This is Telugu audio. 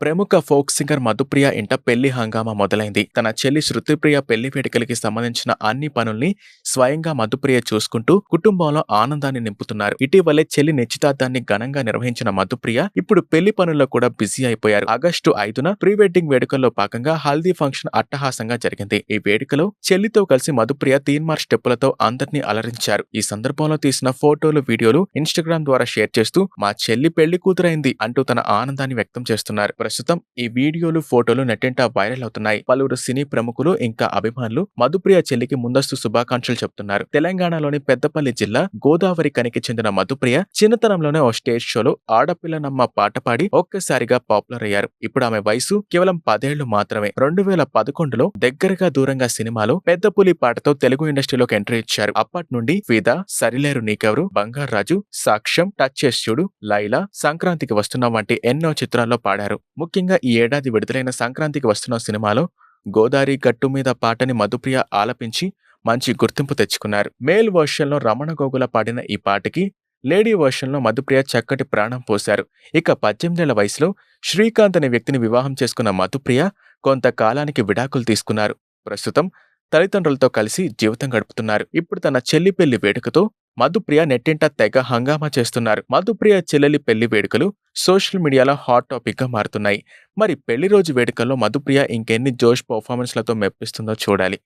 ప్రముఖ ఫోక్ సింగర్ మధుప్రియ ఇంట పెళ్ళి హంగామా మొదలైంది. తన చెల్లి శృతిప్రియ పెళ్ళి వేడుకలకి సంబంధించిన అన్ని పనుల్ని స్వయంగా మధుప్రియ చూసుకుంటూ కుటుంబంలో ఆనందాన్ని నింపుతున్నారు. ఇటీవలే చెల్లి నిశ్చితార్థాన్ని ఘనంగా నిర్వహించిన మధుప్రియ ఇప్పుడు పెళ్ళి పనుల్లో కూడా బిజీ అయిపోయారు. ఆగస్టు ఐదున ప్రీ వెడ్డింగ్ వేడుకల్లో భాగంగా హల్దీ ఫంక్షన్ అట్టహాసంగా జరిగింది. ఈ వేడుకలో చెల్లితో కలిసి మధుప్రియ తీన్మార్ స్టెప్పులతో అందరినీ అలరించారు. ఈ సందర్భంలో తీసిన ఫోటోలు వీడియోలు ఇన్స్టాగ్రామ్ ద్వారా షేర్ చేస్తూ మా చెల్లి పెళ్ళి కూతురైంది అంటూ తన ఆనందాన్ని వ్యక్తం చేస్తున్నారు. ప్రస్తుతం ఈ వీడియోలు ఫోటోలు నెట్టింట వైరల్ అవుతున్నాయి. పలువురు సినీ ప్రముఖులు ఇంకా అభిమానులు మధుప్రియ చెల్లికి ముందస్తు శుభాకాంక్షలు చెప్తున్నారు. తెలంగాణలోని పెద్దపల్లి జిల్లా గోదావరి కనికి చెందిన మధుప్రియ చిన్నతనంలోనే ఓ స్టేజ్ షోలో ఆడపిల్లనమ్మ పాట పాడి ఒక్కసారిగా పాపులర్ అయ్యారు. ఇప్పుడు ఆమె వయసు కేవలం పదేళ్ళు మాత్రమే. రెండు వేల పదకొండులో దగ్గరగా దూరంగా సినిమాలో పెద్ద పులి పాటతో తెలుగు ఇండస్ట్రీలోకి ఎంట్రీ ఇచ్చారు. అప్పటి నుండి ఫిదా సరిలేరు నీకెవరు బంగారాజు సాక్ష్యం టచ్ చేసి చూడు లైలా సంక్రాంతికి వస్తున్న వంటి ఎన్నో చిత్రాల్లో పాడారు. ముఖ్యంగా ఈ ఏడాది విడుదలైన సంక్రాంతికి వస్తున్న సినిమాలో గోదారి గట్టు మీద పాటని మధుప్రియ ఆలపించి మంచి గుర్తింపు తెచ్చుకున్నారు. మేల్ వర్షన్లో రమణ గోగుల పాడిన ఈ పాటకి లేడీ వర్షన్లో మధుప్రియ చక్కటి ప్రాణం పోశారు. ఇక పద్దెనిమిదేళ్ళ వయసులో శ్రీకాంత్ అనే వ్యక్తిని వివాహం చేసుకున్న మధుప్రియ కొంతకాలానికి విడాకులు తీసుకున్నారు. ప్రస్తుతం తల్లిదండ్రులతో కలిసి జీవితం గడుపుతున్నారు. ఇప్పుడు తన చెల్లి పెళ్ళి వేడుకతో మధుప్రియ నెట్టింట తెగ హంగామా చేస్తున్నారు. మధుప్రియ చెల్లెలి పెళ్ళి వేడుకలు సోషల్ మీడియాలో హాట్ టాపిక్గా మారుతున్నాయి. మరి పెళ్ళి రోజు వేడుకల్లో మధుప్రియ ఇంకెన్ని జోష్ పర్ఫార్మెన్స్లతో మెప్పిస్తుందో చూడాలి.